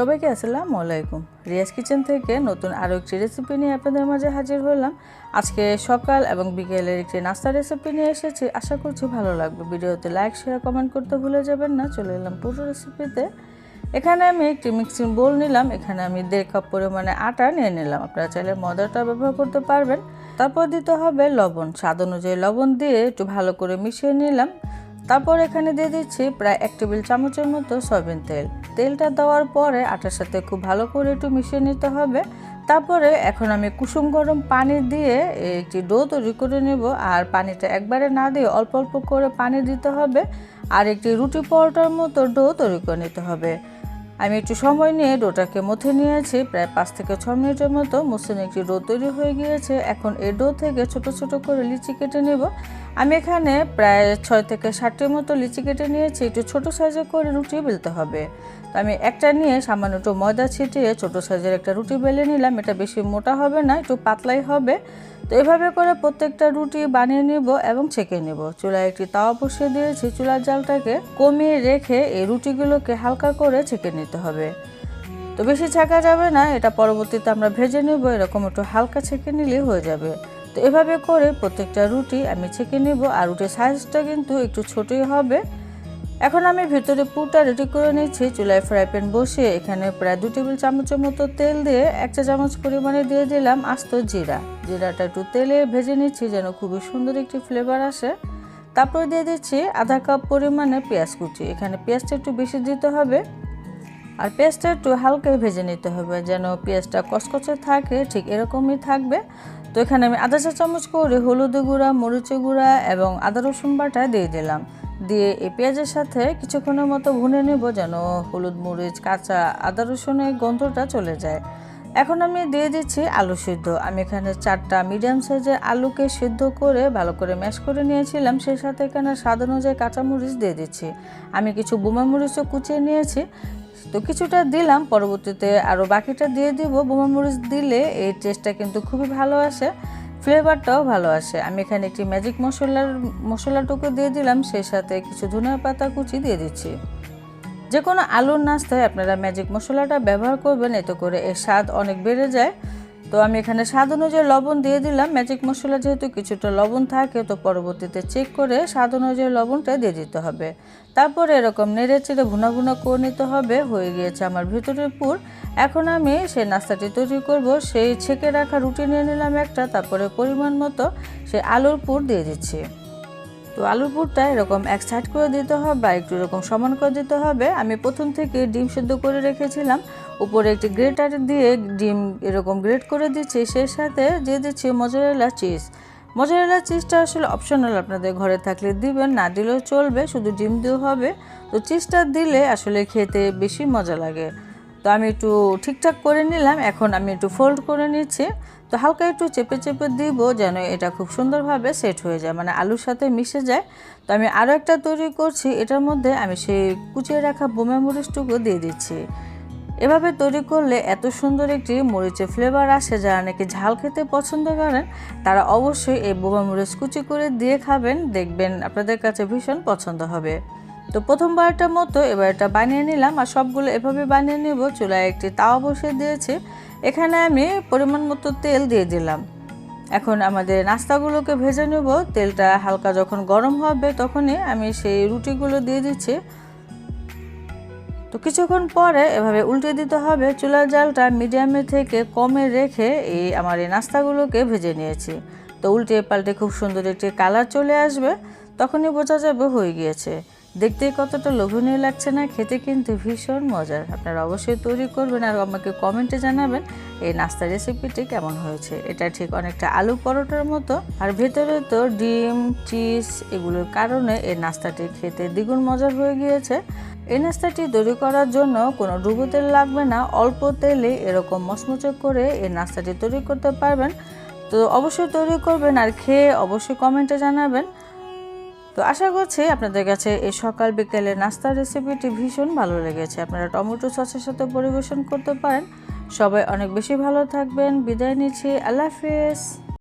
সবাইকে আসসালামু আলাইকুম। রিয়াজ কিচেন থেকে নতুন আরও একটি রেসিপি নিয়ে আপনাদের মাঝে হাজির হলাম। আজকে সকাল এবং বিকেলের একটি নাস্তা রেসিপি নিয়ে এসেছি। আশা করছি ভালো লাগবে। ভিডিওতে লাইক শেয়ার কমেন্ট করতে ভুলে যাবেন না। চলে এলাম পুরো রেসিপিতে এখানে আমি একটি মিক্সিং বোল নিলাম। এখানে আমি দেড় কাপ পরিমাণে আটা নিয়ে নিলাম। আপনারা চাইলে ময়দাটা ব্যবহার করতে পারবেন। তারপর দিতে হবে লবণ। স্বাদ অনুযায়ী লবণ দিয়ে একটু ভালো করে মিশিয়ে নিলাম। তারপর এখানে দিয়ে দিচ্ছি প্রায় এক টেবিল চামচের মতো সয়াবিন তেল। তেলটা দেওয়ার পরে আটার সাথে খুব ভালো করে একটু মিশিয়ে নিতে হবে। তারপরে এখন আমি কুসুম গরম পানি দিয়ে একটি ডো তৈরি করে নেব আর পানিটা একবারে না দিয়ে অল্প অল্প করে পানি দিতে হবে। আর একটি রুটি পরোটার মতো ডো তৈরি করে নিতে হবে। আমি একটু সময় নিয়ে ডোটাকে মথে নিয়েছি। প্রায় পাঁচ থেকে ছ মিনিটের মতো মসৃণ একটি ডো তৈরি হয়ে গিয়েছে। এখন এই ডো থেকে ছোট ছোট করে লিচি কেটে নেব। আমি এখানে প্রায় ছয় থেকে ষাটটির মতো লিচি কেটে নিয়েছি। একটু ছোট সাইজে করে রুটি বেলতে হবে। তো আমি একটা নিয়ে সামান্য একটু ময়দা ছিটিয়ে ছোট সাইজের একটা রুটি বেলে নিলাম। এটা বেশি মোটা হবে না, একটু পাতলাই হবে। তো এভাবে করে প্রত্যেকটা রুটি বানিয়ে নিব এবং ছেঁকে নেব। চুলায় একটি তাওয়া বসিয়ে দিয়েছি। চুলার জালটাকে কমিয়ে রেখে এই রুটিগুলোকে হালকা করে ছেঁকে নিতে হবে। তো বেশি ছাকা যাবে না, এটা পরবর্তীতে আমরা ভেজে নেব। এরকম একটু হালকা ছেঁকে নিলেই হয়ে যাবে। তো এভাবে করে প্রত্যেকটা রুটি আমি ছেঁকে নেব। আর রুটির সাইজটা কিন্তু একটু ছোটই হবে। এখন আমি ভিতরে পুরটা রেডি করে নিচ্ছি চুলায় ফ্রাই প্যান বসিয়ে এখানে প্রায় দু টেবিল চামচের মতো তেল দিয়ে এক চা চামচ পরিমাণে দিয়ে দিলাম আস্ত জিরা। জিরাটা একটু তেলে ভেজে নিচ্ছি যেন খুবই সুন্দর একটি ফ্লেভার আসে। তারপর দিয়ে দিচ্ছি আধা কাপ পরিমাণে পেঁয়াজ কুচি। এখানে পেঁয়াজটা একটু বেশি দিতে হবে আর পেঁয়াজটা একটু হালকা ভেজে নিতে হবে যেন পেঁয়াজটা কচকচে থাকে, ঠিক এরকমই থাকবে। তো এখানে আমি আধা চা চামচ করে হলুদ গুঁড়া মরিচ গুঁড়া এবং আদা রসুন বাটা দিয়ে দিলাম। দিয়ে এই পেঁয়াজের সাথে কিছুক্ষণের মতো ভুনে নেব যেন হলুদ, মরিচ, কাঁচা, আদা, রসুনের গন্ধটা চলে যায়। এখন আমি দিয়ে দিচ্ছি আলু সিদ্ধ। আমি এখানে চারটা মিডিয়াম সাইজের আলুকে সিদ্ধ করে ভালো করে ম্যাশ করে নিয়েছিলাম। সেই সাথে এখানে স্বাদ অনুযায়ী কাঁচামরিচ দিয়ে দিচ্ছি। আমি কিছু বোমা মরিচও কুচিয়ে নিয়েছি। তো কিছুটা দিলাম, পরবর্তীতে আরও বাকিটা দিয়ে দিব। বোমা মরিচ দিলে এই টেস্টটা কিন্তু খুবই ভালো আসে। ফ্লেভারটাও ভালো আসে। আমি এখানে একটি ম্যাজিক মশলার, মশলাটুকু দিয়ে দিলাম, সেই সাথে কিছু ধনিয়া পাতা কুচি দিয়ে দিচ্ছি। যে কোনো আলুর নাস্তায় আপনারা ম্যাজিক মশলাটা ব্যবহার করবেন, এতে করে এর স্বাদ অনেক বেড়ে যায়। তো আমি এখানে স্বাদ অনুযায়ী লবণ দিয়ে দিলাম। ম্যাজিক মশলা যেহেতু কিছুটা লবণ থাকে, তো পরবর্তীতে চেক করে স্বাদ অনুযায়ী লবণটা দিয়ে দিতে হবে। তারপরে এরকম নেড়ে চেড়ে ভুনা ভুনা করে নিতে হবে। হয়ে গিয়েছে আমার ভিতরের পুর। এখন আমি সেই নাস্তাটি তৈরি করব। সেই ছেঁকে রাখা রুটি নিয়ে নিলাম একটা। তারপরে পরিমাণ মতো সেই আলুর পুর দিয়ে দিচ্ছি। তো আলুর পুরটা এরকম এক সাইড করে দিতে হবে বা একটু এরকম সমান করে দিতে হবে। আমি প্রথম থেকে ডিম সেদ্ধ করে রেখেছিলাম। উপরে একটি গ্রেটার দিয়ে ডিম এরকম গ্রেট করে দিচ্ছি। সেই সাথে দিয়ে দিচ্ছি মজারেলা চিজ মজারেলা চিজটা আসলে অপশনাল আপনাদের ঘরে থাকলে দিবেন, না দিলেও চলবে, শুধু ডিম দিয়েও হবে। তো চিজটা দিলে আসলে খেতে বেশি মজা লাগে। তো আমি একটু ঠিকঠাক করে নিলাম, এখন আমি একটু ফোল্ড করে নিচ্ছি। তো হালকা একটু চেপে চেপে দিব যেন এটা খুব সুন্দরভাবে সেট হয়ে যায় মানে আলুর সাথে মিশে যায়। তো আমি আরও একটা তৈরি করছি, এটার মধ্যে আমি সেই কুচিয়ে রাখা বোমা মরিচটুকু দিয়ে দিচ্ছি। এভাবে তৈরি করলে এত সুন্দর একটি মরিচের ফ্লেভার আসে, যারা নাকি ঝাল খেতে পছন্দ করেন, তারা অবশ্যই এই বোমা মরিচ কুচি করে দিয়ে খাবেন, দেখবেন আপনাদের কাছে ভীষণ পছন্দ হবে। তো প্রথমবারটার মতো এবার এটা বানিয়ে নিলাম আর সবগুলো এভাবে বানিয়ে নেব। চুলায় একটি তাওয়া বসিয়ে দিয়েছি। এখানে আমি পরিমাণ মতো তেল দিয়ে দিলাম। এখন আমাদের নাস্তাগুলোকে ভেজে নেব। তেলটা হালকা যখন গরম হবে তখনই আমি সেই রুটিগুলো দিয়ে দিচ্ছি। তো কিছুক্ষণ পরে এভাবে উল্টে দিতে হবে। চুলার জালটা মিডিয়ামে থেকে কমে রেখে এই আমার এই নাস্তাগুলোকে ভেজে নিয়েছি। তো উল্টে পাল্টে খুব সুন্দর একটি কালার চলে আসবে। তখনই বোঝা যাবে হয়ে গিয়েছে। দেখতে কতটা লোভনীয় লাগছে না, খেতে কিন্তু ভীষণ মজার। আপনারা অবশ্যই তৈরি করবেন আর আমাকে কমেন্টে জানাবেন এই নাস্তা রেসিপিটি কেমন হয়েছে। এটা ঠিক অনেকটা আলু পরোটার মতো। আর ভেতরে তো ডিম, চিজ এগুলোর কারণে এই নাস্তাটি খেতে দ্বিগুণ মজার হয়ে গিয়েছে। এই নাস্তাটি তৈরি করার জন্য কোনো ডুবো তেল লাগবে না, অল্প তেলে এরকম মচমচে করে এই নাস্তাটি তৈরি করতে পারবেন। তো অবশ্যই তৈরি করবেন আর খেয়ে অবশ্যই কমেন্টে জানাবেন। তো আশা করছি আপনাদের কাছে এই সকাল বিকেলের নাস্তার রেসিপিটি ভীষণ ভালো লেগেছে। আপনারা টমেটো সসের সাথে পরিবেশন করতে পারেন। সবাই অনেক বেশি ভালো থাকবেন। বিদায় নিচ্ছি। আল্লাহ হাফেজ।